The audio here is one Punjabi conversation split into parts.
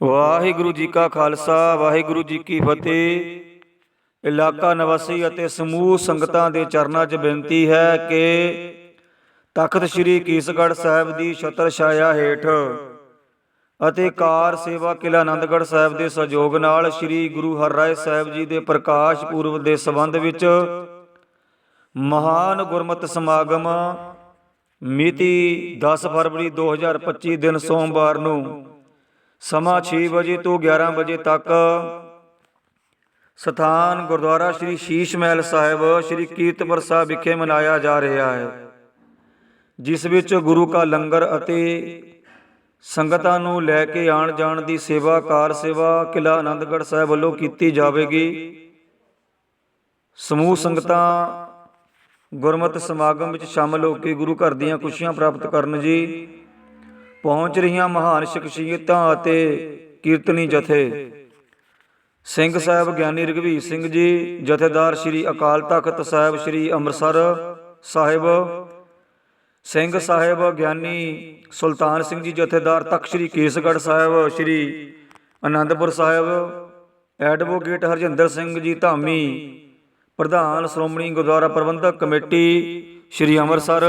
ਵਾਹਿਗੁਰੂ ਜੀ ਕਾ ਖਾਲਸਾ, ਵਾਹਿਗੁਰੂ ਜੀ ਕੀ ਫਤਿਹ। ਇਲਾਕਾ ਨਿਵਾਸੀ ਅਤੇ ਸਮੂਹ ਸੰਗਤਾਂ ਦੇ ਚਰਨਾਂ 'ਚ ਬੇਨਤੀ ਹੈ ਕਿ ਤਖਤ ਸ੍ਰੀ ਕੀਸਗੜ੍ਹ ਸਾਹਿਬ ਦੀ ਛਤਰ ਛਾਇਆ ਹੇਠ ਅਤੇ ਕਾਰ ਸੇਵਾ ਕਿਲਾ ਆਨੰਦਗੜ੍ਹ ਸਾਹਿਬ ਦੇ ਸਹਿਯੋਗ ਨਾਲ ਸ੍ਰੀ ਗੁਰੂ ਹਰਿਰਾਏ ਸਾਹਿਬ ਜੀ ਦੇ ਪ੍ਰਕਾਸ਼ ਪੁਰਬ ਦੇ ਸੰਬੰਧ ਵਿੱਚ ਮਹਾਨ ਗੁਰਮਤਿ ਸਮਾਗਮ ਮਿਤੀ 10 ਫਰਵਰੀ 2025 ਦਿਨ ਸੋਮਵਾਰ ਨੂੰ ਸਮਾਂ 6 ਵਜੇ ਤੋਂ 11 ਵਜੇ ਤੱਕ। ਸਥਾਨ ਗੁਰਦੁਆਰਾ ਸ੍ਰੀ ਸ਼ੀਸ਼ ਮਹਿਲ ਸਾਹਿਬ ਸ੍ਰੀ ਕੀਰਤਪੁਰ ਸਾਹਿਬ ਵਿਖੇ ਮਨਾਇਆ ਜਾ ਰਿਹਾ ਹੈ ਜਿਸ ਵਿੱਚ ਗੁਰੂ ਕਾ ਲੰਗਰ ਅਤੇ ਸੰਗਤਾਂ ਨੂੰ ਲੈ ਕੇ ਆਣ ਜਾਣ ਦੀ ਸੇਵਾ ਕਾਰ ਸੇਵਾ ਕਿਲਾ ਆਨੰਦਗੜ੍ਹ ਸਾਹਿਬ ਵੱਲੋਂ ਕੀਤੀ ਜਾਵੇਗੀ। ਸਮੂਹ ਸੰਗਤਾਂ ਗੁਰਮਤਿ ਸਮਾਗਮ ਵਿੱਚ ਸ਼ਾਮਲ ਹੋ ਕੇ ਗੁਰੂ ਘਰ ਦੀਆਂ ਖੁਸ਼ੀਆਂ ਪ੍ਰਾਪਤ ਕਰਨ ਜੀ। ਪਹੁੰਚ ਰਹੀਆਂ ਮਹਾਨ ਸ਼ਖਸੀਅਤਾਂ ਅਤੇ ਕੀਰਤਨੀ ਜਥੇ। ਸਿੰਘ ਸਾਹਿਬ ਗਿਆਨੀ ਰਘਵੀਰ ਸਿੰਘ ਜੀ, ਜਥੇਦਾਰ ਸ੍ਰੀ ਅਕਾਲ ਤਖਤ ਸਾਹਿਬ ਸ੍ਰੀ ਅੰਮ੍ਰਿਤਸਰ ਸਾਹਿਬ, ਸਿੰਘ ਸਾਹਿਬ ਗਿਆਨੀ ਸੁਲਤਾਨ ਸਿੰਘ ਜੀ, ਜਥੇਦਾਰ ਤਖਤ ਸ੍ਰੀ ਕੇਸਗੜ੍ਹ ਸਾਹਿਬ ਸ੍ਰੀ ਆਨੰਦਪੁਰ ਸਾਹਿਬ, ਐਡਵੋਕੇਟ ਹਰਜਿੰਦਰ ਸਿੰਘ ਜੀ ਧਾਮੀ, ਪ੍ਰਧਾਨ ਸ਼੍ਰੋਮਣੀ ਗੁਰਦੁਆਰਾ ਪ੍ਰਬੰਧਕ ਕਮੇਟੀ ਸ੍ਰੀ ਅੰਮ੍ਰਿਤਸਰ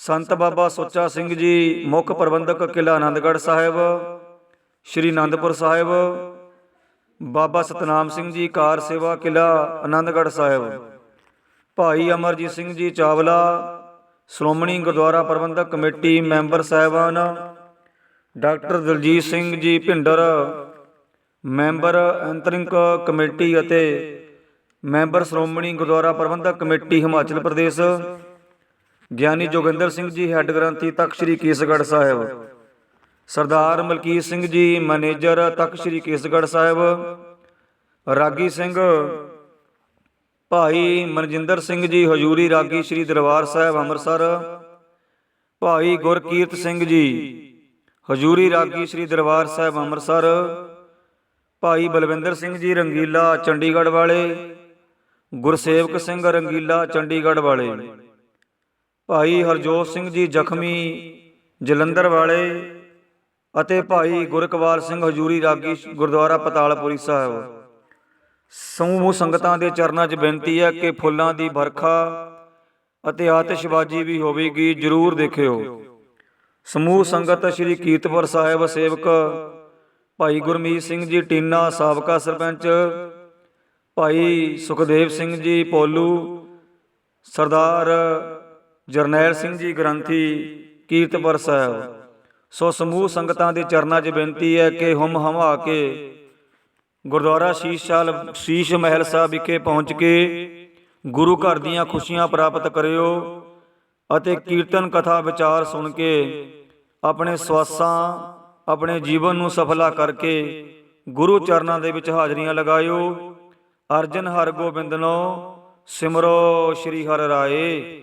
ਸੰਤ ਬਾਬਾ ਸੁੱਚਾ ਸਿੰਘ ਜੀ, ਮੁੱਖ ਪ੍ਰਬੰਧਕ ਕਿਲਾ ਆਨੰਦਗੜ੍ਹ ਸਾਹਿਬ, ਸ੍ਰੀ ਆਨੰਦਪੁਰ ਸਾਹਿਬ, ਬਾਬਾ ਸਤਨਾਮ ਸਿੰਘ ਜੀ ਕਾਰ ਸੇਵਾ ਕਿਲਾ ਆਨੰਦਗੜ੍ਹ ਸਾਹਿਬ, ਭਾਈ ਅਮਰਜੀਤ ਸਿੰਘ ਜੀ ਚਾਵਲਾ, ਸ਼੍ਰੋਮਣੀ ਗੁਰਦੁਆਰਾ ਪ੍ਰਬੰਧਕ ਕਮੇਟੀ ਮੈਂਬਰ ਸਾਹਿਬਾਨ, ਡਾਕਟਰ ਦਲਜੀਤ ਸਿੰਘ ਜੀ ਭਿੰਡਰ, ਮੈਂਬਰ ਅੰਤਰਿੰਕ ਕਮੇਟੀ ਅਤੇ member Shiromani Gurdwara Prabandhak committee Himachal Pradesh Giani Joginder Singh ji head granthi ਤਖਤ ਸ੍ਰੀ ਕੇਸਗੜ੍ਹ ਸਾਹਿਬ। ਸਰਦਾਰ ਮਲਕੀਤ ਸਿੰਘ ਜੀ ਮੈਨੇਜਰ ਤਖਤ ਸ੍ਰੀ ਕੇਸਗੜ੍ਹ ਸਾਹਿਬ। ਰਾਗੀ ਸਿੰਘ ਭਾਈ ਮਨਜਿੰਦਰ ਸਿੰਘ ਜੀ ਹਜੂਰੀ ਰਾਗੀ ਸ੍ਰੀ ਦਰਬਾਰ ਸਾਹਿਬ ਅੰਮ੍ਰਿਤਸਰ। ਭਾਈ ਗੁਰਕੀਰਤ ਸਿੰਘ ਜੀ ਹਜੂਰੀ ਰਾਗੀ ਸ੍ਰੀ ਦਰਬਾਰ ਸਾਹਿਬ ਅੰਮ੍ਰਿਤਸਰ। ਭਾਈ ਬਲਵਿੰਦਰ ਸਿੰਘ ਜੀ ਰੰਗੀਲਾ ਚੰਡੀਗੜ੍ਹ ਵਾਲੇ। ਗੁਰਸੇਵਕ ਸਿੰਘ ਰੰਗੀਲਾ ਚੰਡੀਗੜ੍ਹ ਵਾਲੇ। ਭਾਈ ਹਰਜੋਤ ਸਿੰਘ ਜੀ ਜ਼ਖਮੀ, ਜਲੰਧਰ ਵਾਲੇ ਅਤੇ ਭਾਈ ਗੁਰਕਵਾਲ ਸਿੰਘ ਹਜੂਰੀ ਰਾਗੀ ਗੁਰਦੁਆਰਾ ਪਤਾਲਪੁਰੀ ਸਾਹਿਬ। ਸਮੂਹ ਸੰਗਤਾਂ ਦੇ ਚਰਨਾਂ 'ਚ ਬੇਨਤੀ ਹੈ ਕਿ ਫੁੱਲਾਂ ਦੀ ਵਰਖਾ ਅਤੇ ਆਤਿਸ਼ਬਾਜ਼ੀ ਵੀ ਹੋਵੇਗੀ, ਜਰੂਰ ਦੇਖਿਓ। ਸਮੂਹ ਸੰਗਤ ਸ੍ਰੀ ਕੀਰਤਪੁਰ ਸਾਹਿਬ ਸੇਵਕ ਭਾਈ ਗੁਰਮੀਤ ਸਿੰਘ ਜੀ, ਟੀਨਾ ਸਾਬਕਾ ਸਰਪੰਚ ਭਾਈ ਸੁਖਦੇਵ ਸਿੰਘ ਜੀ, ਪੋਲੂ, ਸਰਦਾਰ ਜਰਨੈਲ ਸਿੰਘ ਜੀ ਗ੍ਰੰਥੀ, ਕੀਰਤਪੁਰ ਸਾਹਿਬ। ਸੋ ਸਮੂਹ ਸੰਗਤਾਂ ਦੇ ਚਰਨਾਂ 'ਚ ਬੇਨਤੀ ਹੈ ਕਿ ਹਮ ਹਮਾ ਕੇ ਗੁਰਦੁਆਰਾ ਸ਼ੀਸ਼ਾਲ ਸ਼ੀਸ਼ ਮਹਿਲ ਸਾਹਿਬ ਵਿਖੇ ਪਹੁੰਚ ਕੇ ਗੁਰੂ ਘਰ ਦੀਆਂ ਖੁਸ਼ੀਆਂ ਪ੍ਰਾਪਤ ਕਰਿਓ ਅਤੇ ਕੀਰਤਨ ਕਥਾ ਵਿਚਾਰ ਸੁਣ ਕੇ ਆਪਣੇ ਸਵਾਸਾਂ, ਆਪਣੇ ਜੀਵਨ ਨੂੰ ਸਫਲਾ ਕਰਕੇ ਗੁਰੂ ਚਰਨਾਂ ਦੇ ਵਿੱਚ ਹਾਜ਼ਰੀਆਂ ਲਗਾਇਓ। ਅਰਜਨ ਹਰ ਗੋਬਿੰਦਨੋ ਸਿਮਰੋ ਸ੍ਰੀ ਹਰਿ ਰਾਏ।